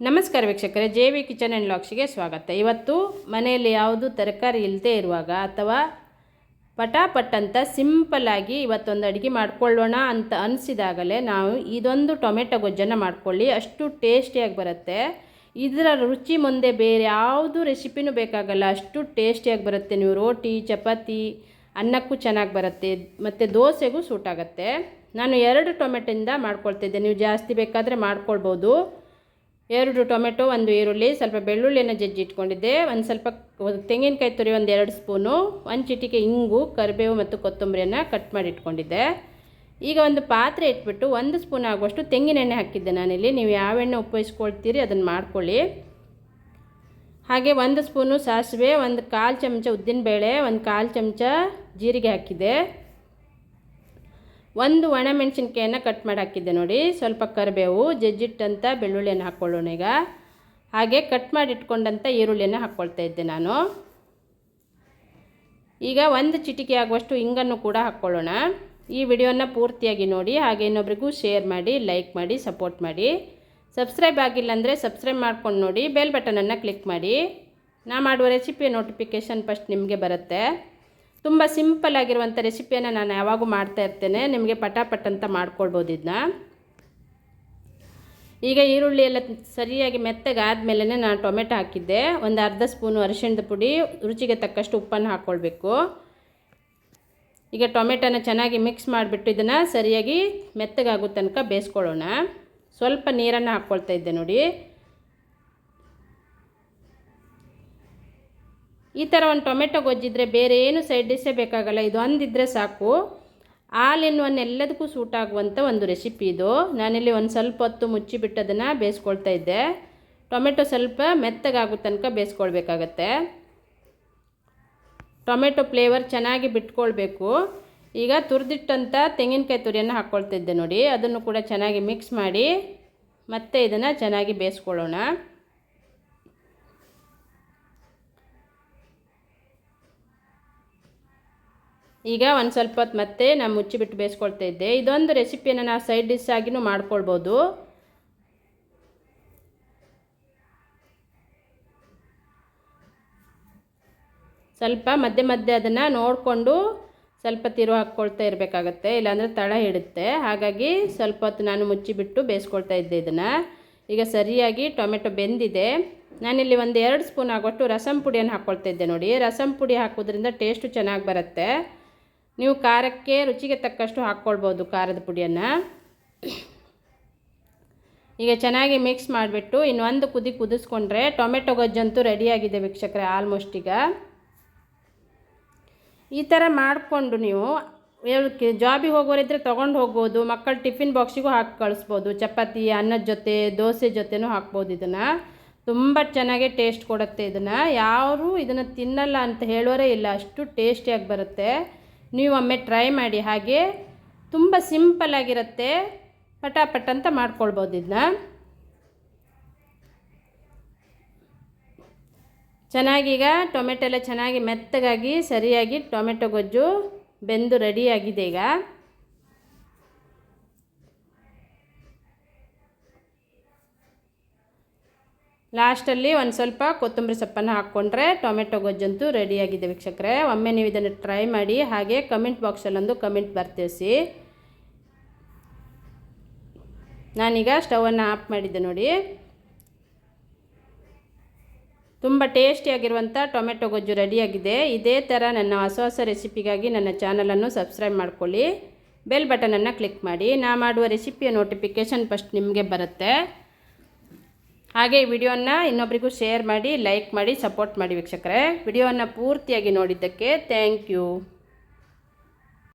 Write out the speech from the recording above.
ನಮಸ್ಕಾರ ವೀಕ್ಷಕರೇ J V kitchen and ಲಾಕ್ಸ್ಗೆ ಸ್ವಾಗತ. ಇವತ್ತು ಮನೆಯಲ್ಲಿ ಯಾವುದು ತರಕಾರಿ ಇಲ್ಲದೆ ಇರುವಾಗ ಅಥವಾ ಪಟಾಪಟ್ ಅಂತ ಸಿಂಪಲ್ಲಾಗಿ ಇವತ್ತೊಂದು ಅಡುಗೆ ಮಾಡ್ಕೊಳ್ಳೋಣ ಅಂತ ಅನಿಸಿದಾಗಲೇ ನಾವು ಇದೊಂದು ಟೊಮೆಟೊ ಗೊಜ್ಜನ್ನು ಮಾಡ್ಕೊಳ್ಳಿ. ಅಷ್ಟು ಟೇಸ್ಟಿಯಾಗಿ ಬರುತ್ತೆ. ಇದರ ರುಚಿ ಮುಂದೆ ಬೇರೆ ಯಾವುದು ರೆಸಿಪಿನೂ ಬೇಕಾಗಲ್ಲ. ಅಷ್ಟು ಟೇಸ್ಟಿಯಾಗಿ ಬರುತ್ತೆ. ನೀವು ರೋಟಿ, ಚಪಾತಿ, ಅನ್ನಕ್ಕೂ ಚೆನ್ನಾಗಿ ಬರುತ್ತೆ. ಮತ್ತು ದೋಸೆಗೂ ಸೂಟ್ ಆಗುತ್ತೆ. ನಾನು ಎರಡು ಟೊಮೆಟೊಯಿಂದ ಮಾಡ್ಕೊಳ್ತಿದ್ದೆ ನೀವು ಜಾಸ್ತಿ ಬೇಕಾದರೆ ಮಾಡ್ಕೊಳ್ಬೋದು. ಎರಡು ಟೊಮೆಟೊ, ಒಂದು ಈರುಳ್ಳಿ, ಸ್ವಲ್ಪ ಬೆಳ್ಳುಳ್ಳಿಯನ್ನು ಜಜ್ಜಿ ಇಟ್ಕೊಂಡಿದ್ದೆ ಒಂದು ಸ್ವಲ್ಪ ತೆಂಗಿನಕಾಯಿ ತುರಿ ಒಂದು ಎರಡು ಸ್ಪೂನು, ಒಂದು ಚಿಟಿಕೆ ಇಂಗು, ಕರಿಬೇವು ಮತ್ತು ಕೊತ್ತಂಬರಿಯನ್ನು ಕಟ್ ಮಾಡಿ ಇಟ್ಕೊಂಡಿದ್ದೆ ಈಗ ಒಂದು ಪಾತ್ರೆ ಇಟ್ಬಿಟ್ಟು ಒಂದು ಸ್ಪೂನ್ ಆಗುವಷ್ಟು ತೆಂಗಿನ ಎಣ್ಣೆ ಹಾಕಿದ್ದೆ ನಾನಿಲ್ಲಿ. ನೀವು ಯಾವ ಎಣ್ಣೆ ಉಪಯೋಗಿಸ್ಕೊಳ್ತೀರಿ ಅದನ್ನು ಮಾಡ್ಕೊಳ್ಳಿ. ಹಾಗೆ ಒಂದು ಸ್ಪೂನು ಸಾಸಿವೆ, ಒಂದು ಕಾಲು ಚಮಚ ಉದ್ದಿನಬೇಳೆ, ಒಂದು ಕಾಲು ಚಮಚ ಜೀರಿಗೆ ಹಾಕಿದ್ದೆ. ಒಂದು ಒಣಮೆಣಸಿನ್ಕಾಯನ್ನು ಕಟ್ ಮಾಡಿ ಹಾಕಿದ್ದೆ ನೋಡಿ. ಸ್ವಲ್ಪ ಕರಿಬೇವು ಜಜ್ಜಿಟ್ಟಂಥ ಬೆಳ್ಳುಳ್ಳಿಯನ್ನು ಹಾಕ್ಕೊಳ್ಳೋಣ ಈಗ. ಹಾಗೆ ಕಟ್ ಮಾಡಿ ಇಟ್ಕೊಂಡಂಥ ಈರುಳ್ಳಿಯನ್ನು ಹಾಕ್ಕೊಳ್ತಾ ಇದ್ದೆ ನಾನು. ಈಗ ಒಂದು ಚಿಟಿಕೆ ಆಗುವಷ್ಟು ಹಿಂಗನ್ನು ಕೂಡ ಹಾಕ್ಕೊಳ್ಳೋಣ ಈ ವಿಡಿಯೋನ ಪೂರ್ತಿಯಾಗಿ ನೋಡಿ, ಹಾಗೆ ಇನ್ನೊಬ್ರಿಗೂ ಶೇರ್ ಮಾಡಿ, ಲೈಕ್ ಮಾಡಿ, ಸಪೋರ್ಟ್ ಮಾಡಿ. ಸಬ್ಸ್ಕ್ರೈಬ್ ಆಗಿಲ್ಲ ಅಂದರೆ ಸಬ್ಸ್ಕ್ರೈಬ್ ಮಾಡ್ಕೊಂಡು ನೋಡಿ, ಬೆಲ್ ಬಟನನ್ನು ಕ್ಲಿಕ್ ಮಾಡಿ. ನಾ ಮಾಡುವ ರೆಸಿಪಿಯ ನೋಟಿಫಿಕೇಷನ್ ಫಸ್ಟ್ ನಿಮಗೆ ಬರುತ್ತೆ. ತುಂಬ ಸಿಂಪಲ್ ಆಗಿರುವಂಥ ರೆಸಿಪಿಯನ್ನು ನಾನು ಯಾವಾಗೂ ಮಾಡ್ತಾ ಇರ್ತೇನೆ. ನಿಮಗೆ ಪಟಾಪಟ್ ಅಂತ ಮಾಡ್ಕೊಳ್ಬೋದು ಇದನ್ನ ಈಗ ಈರುಳ್ಳಿ ಎಲ್ಲ ಸರಿಯಾಗಿ ಮೆತ್ತಗಾದ್ಮೇಲೆ ನಾನು ಟೊಮೆಟೊ ಹಾಕಿದ್ದೆ. ಒಂದು ಅರ್ಧ ಸ್ಪೂನು ಅರಿಶಿಣದ ಪುಡಿ, ರುಚಿಗೆ ತಕ್ಕಷ್ಟು ಉಪ್ಪನ್ನು ಹಾಕ್ಕೊಳ್ಬೇಕು ಈಗ ಟೊಮೆಟೊನ ಚೆನ್ನಾಗಿ ಮಿಕ್ಸ್ ಮಾಡಿಬಿಟ್ಟು ಇದನ್ನು ಸರಿಯಾಗಿ ಮೆತ್ತಗಾಗೋ ತನಕ ಬೇಯಿಸ್ಕೊಳ್ಳೋಣ. ಸ್ವಲ್ಪ ನೀರನ್ನು ಹಾಕ್ಕೊಳ್ತಾ ಇದ್ದೆ ನೋಡಿ. ಈ ಥರ ಒಂದು ಟೊಮೆಟೊ ಗೊಜ್ಜಿದ್ರೆ ಬೇರೆ ಏನು ಸೈಡ್ ಡಿಶ್ಶೇ ಬೇಕಾಗಲ್ಲ. ಇದು ಒಂದಿದ್ರೆ ಸಾಕು. ಹಾಲೆನ್ನುವನ್ನೆಲ್ಲದಕ್ಕೂ ಸೂಟ್ ಆಗುವಂಥ ಒಂದು ರೆಸಿಪಿ ಇದು. ನಾನಿಲ್ಲಿ ಒಂದು ಸ್ವಲ್ಪ ಹೊತ್ತು ಮುಚ್ಚಿಬಿಟ್ಟು ಅದನ್ನು ಬೇಯಿಸ್ಕೊಳ್ತಾ ಇದ್ದೆ. ಟೊಮೆಟೊ ಸ್ವಲ್ಪ ಮೆತ್ತಗಾಗೋ ತನಕ ಬೇಯಿಸ್ಕೊಳ್ಬೇಕಾಗತ್ತೆ. ಟೊಮೆಟೊ ಫ್ಲೇವರ್ ಚೆನ್ನಾಗಿ ಬಿಟ್ಕೊಳ್ಬೇಕು. ಈಗ ತುರಿದಿಟ್ಟಂಥ ತೆಂಗಿನಕಾಯಿ ತುರಿಯನ್ನು ಹಾಕ್ಕೊಳ್ತಿದ್ದೆ ನೋಡಿ. ಅದನ್ನು ಕೂಡ ಚೆನ್ನಾಗಿ ಮಿಕ್ಸ್ ಮಾಡಿ ಮತ್ತೆ ಇದನ್ನು ಚೆನ್ನಾಗಿ ಬೇಯಿಸ್ಕೊಳ್ಳೋಣ. ಈಗ ಒಂದು ಸ್ವಲ್ಪ ಹೊತ್ತು ಮತ್ತೆ ನಾನು ಮುಚ್ಚಿಬಿಟ್ಟು ಬೇಯಿಸ್ಕೊಳ್ತಾ ಇದ್ದೆ. ಇದೊಂದು ರೆಸಿಪಿಯನ್ನು ನಾವು ಸೈಡ್ ಡಿಶ್ ಆಗಿನೂ ಮಾಡ್ಕೊಳ್ಬೋದು. ಸ್ವಲ್ಪ ಮಧ್ಯೆ ಮಧ್ಯೆ ಅದನ್ನು ನೋಡಿಕೊಂಡು ಸ್ವಲ್ಪ ತಿರು ಹಾಕ್ಕೊಳ್ತಾ ಇರಬೇಕಾಗತ್ತೆ. ಇಲ್ಲಾಂದರೆ ತಳ ಹಿಡುತ್ತೆ. ಹಾಗಾಗಿ ಸ್ವಲ್ಪ ಹೊತ್ತು ನಾನು ಮುಚ್ಚಿಬಿಟ್ಟು ಬೇಯಿಸ್ಕೊಳ್ತಾ ಇದ್ದೆ ಇದನ್ನು. ಈಗ ಸರಿಯಾಗಿ ಟೊಮೆಟೊ ಬೆಂದಿದೆ. ನಾನಿಲ್ಲಿ ಒಂದು ಎರಡು ಸ್ಪೂನ್ ಆಗೋಷ್ಟು ರಸಂ ಪುಡಿಯನ್ನು ಹಾಕ್ಕೊಳ್ತಾ ಇದ್ದೆ ನೋಡಿ. ರಸಂ ಪುಡಿ ಹಾಕೋದ್ರಿಂದ ಟೇಸ್ಟು ಚೆನ್ನಾಗಿ ಬರುತ್ತೆ. ನೀವು ಖಾರಕ್ಕೆ ರುಚಿಗೆ ತಕ್ಕಷ್ಟು ಹಾಕ್ಕೊಳ್ಬೋದು ಖಾರದ ಪುಡಿಯನ್ನು. ಈಗ ಚೆನ್ನಾಗಿ ಮಿಕ್ಸ್ ಮಾಡಿಬಿಟ್ಟು ಇನ್ನೊಂದು ಕುದಿ ಕುದಿಸ್ಕೊಂಡ್ರೆ ಟೊಮೆಟೊ ಗೊಜ್ಜಂತೂ ರೆಡಿಯಾಗಿದೆ ವೀಕ್ಷಕರೇ ಆಲ್ಮೋಸ್ಟ್ ಈಗ. ಈ ಥರ ಮಾಡಿಕೊಂಡು ನೀವು ಜಾಬಿಗೆ ಹೋಗೋರಿದ್ದರೆ ತೊಗೊಂಡು ಹೋಗ್ಬೋದು, ಮಕ್ಕಳ ಟಿಫಿನ್ ಬಾಕ್ಸಿಗೂ ಹಾಕಿ ಕಳಿಸ್ಬೋದು, ಚಪಾತಿ, ಅನ್ನದ ಜೊತೆ, ದೋಸೆ ಜೊತೆನೂ ಹಾಕ್ಬೋದು ಇದನ್ನು. ತುಂಬ ಚೆನ್ನಾಗಿ ಟೇಸ್ಟ್ ಕೊಡುತ್ತೆ ಇದನ್ನು. ಯಾರು ಇದನ್ನು ತಿನ್ನಲ್ಲ ಅಂತ ಹೇಳೋರೇ ಇಲ್ಲ, ಅಷ್ಟು ಟೇಸ್ಟಿಯಾಗಿ ಬರುತ್ತೆ. ನೀವು ಒಮ್ಮೆ ಟ್ರೈ ಮಾಡಿ ಹಾಗೆ ತುಂಬ ಸಿಂಪಲ್ಲಾಗಿರುತ್ತೆ ಪಟಾಪಟ್ ಅಂತ ಮಾಡ್ಕೊಳ್ಬೋದು ಇದನ್ನ ಚೆನ್ನಾಗೀಗ ಟೊಮೆಟೊ ಎಲ್ಲ ಚೆನ್ನಾಗಿ ಮೆತ್ತಗಾಗಿ ಸರಿಯಾಗಿ ಟೊಮೆಟೊ ಗೊಜ್ಜು ಬೆಂದು ರೆಡಿಯಾಗಿದೆ ಈಗ. ಲಾಸ್ಟಲ್ಲಿ ಒಂದು ಸ್ವಲ್ಪ ಕೊತ್ತಂಬರಿ ಸೊಪ್ಪನ್ನು ಹಾಕ್ಕೊಂಡ್ರೆ ಟೊಮೆಟೊ ಗೊಜ್ಜಂತೂ ರೆಡಿಯಾಗಿದೆ ವೀಕ್ಷಕರೇ. ಒಮ್ಮೆ ನೀವು ಇದನ್ನು ಟ್ರೈ ಮಾಡಿ, ಹಾಗೆ ಕಮೆಂಟ್ ಬಾಕ್ಸಲ್ಲೊಂದು ಕಮೆಂಟ್ ಬರ್ತಿಸಿ ನಾನೀಗ ಸ್ಟವನ್ನು ಆಫ್ ಮಾಡಿದ್ದೆ ನೋಡಿ. ತುಂಬ ಟೇಸ್ಟಿಯಾಗಿರುವಂಥ ಟೊಮೆಟೊ ಗೊಜ್ಜು ರೆಡಿಯಾಗಿದೆ. ಇದೇ ಥರ ನನ್ನ ಹೊಸ ಹೊಸ ರೆಸಿಪಿಗಾಗಿ ನನ್ನ ಚಾನಲನ್ನು ಸಬ್ಸ್ಕ್ರೈಬ್ ಮಾಡ್ಕೊಳ್ಳಿ. ಬೆಲ್ ಬಟನನ್ನು ಕ್ಲಿಕ್ ಮಾಡಿ. ನಾ ಮಾಡುವ ರೆಸಿಪಿಯ ನೋಟಿಫಿಕೇಷನ್ ಫಸ್ಟ್ ನಿಮಗೆ ಬರುತ್ತೆ. ಹಾಗೆ ಈ ವಿಡಿಯೋನ ಇನ್ನೊಬ್ಬರಿಗೂ ಶೇರ್ ಮಾಡಿ ಲೈಕ್ ಮಾಡಿ ಸಪೋರ್ಟ್ ಮಾಡಿ ವೀಕ್ಷಕರೇ. ವಿಡಿಯೋನ ಪೂರ್ತಿಯಾಗಿ ನೋಡಿದ್ದಕ್ಕೆ ಥ್ಯಾಂಕ್ ಯು